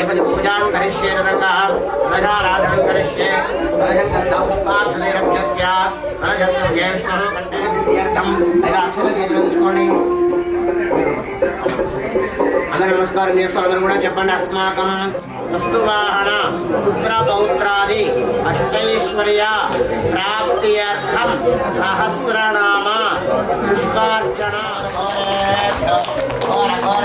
यपति पूजां करिष्ये रतङ्गः कलशाराधनं करिष्ये कलशगन्धपुष्पाक्षदैरभ्यर्च्य कलशस्ये विष्णुः कण्ठे सिद्ध्यर्थं ఐదాక్షరగీతలు తీసుకోండి అందరూ నమస్కారం చేస్తూ అందరూ కూడా చెప్పండి అస్మాకం వస్తువాహన పుత్ర పౌత్రాది అష్టైశ్వర్య ప్రాప్త్యర్థం సహస్రనామ పుష్పార్చన ఘోర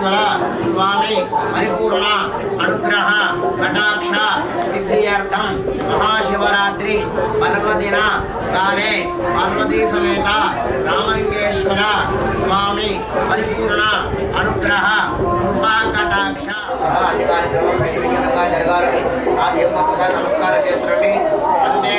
రామలింగేశ్వర స్వామి పరిపూర్ణ అనుగ్రహ కటాక్ష సిద్ధ్యర్థం. మహాశివరాత్రి పర్వదిన కాలే పార్వతీ సమేత రామలింగేశ్వర స్వామి పరిపూర్ణ అనుగ్రహ కృపా కటాక్ష. జరగాలని ఆ దేవునికి ఒకసారి నమస్కారం చేస్తుండీ వందే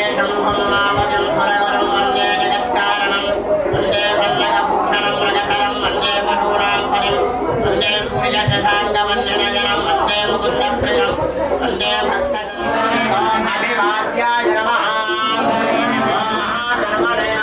వందే సూర్య శశాంక వందనజనం వందే ముకుంద ప్రియం వందే భక్త అభివాద్యాయ నమః. ఓం మహాధర్మణే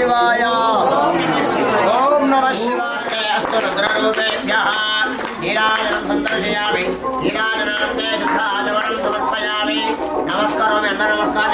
ఓం నమ శివాయ. ఓం నమ శివాయ. అస్తు రుద్రరూపేభ్యः. నీరాజనం సందర్శయామి. నీరాజనాంతే శుద్ధాచమనం సమర్పయామి. నమస్కరోమి. అందరూ నమస్కారం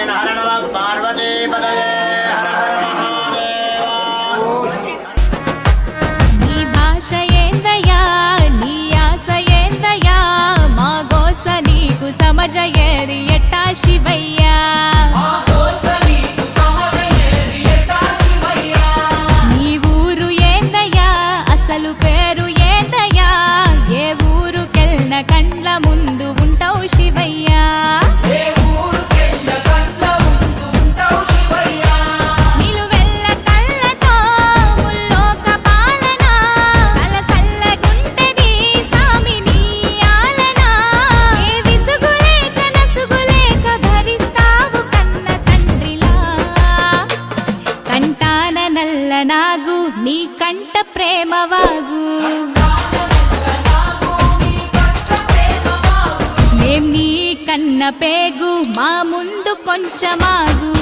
నల్ల నాగు నీ కంట ప్రేమ మేం నీ కన్న పేగు మా ముందు కొంచెమాగు.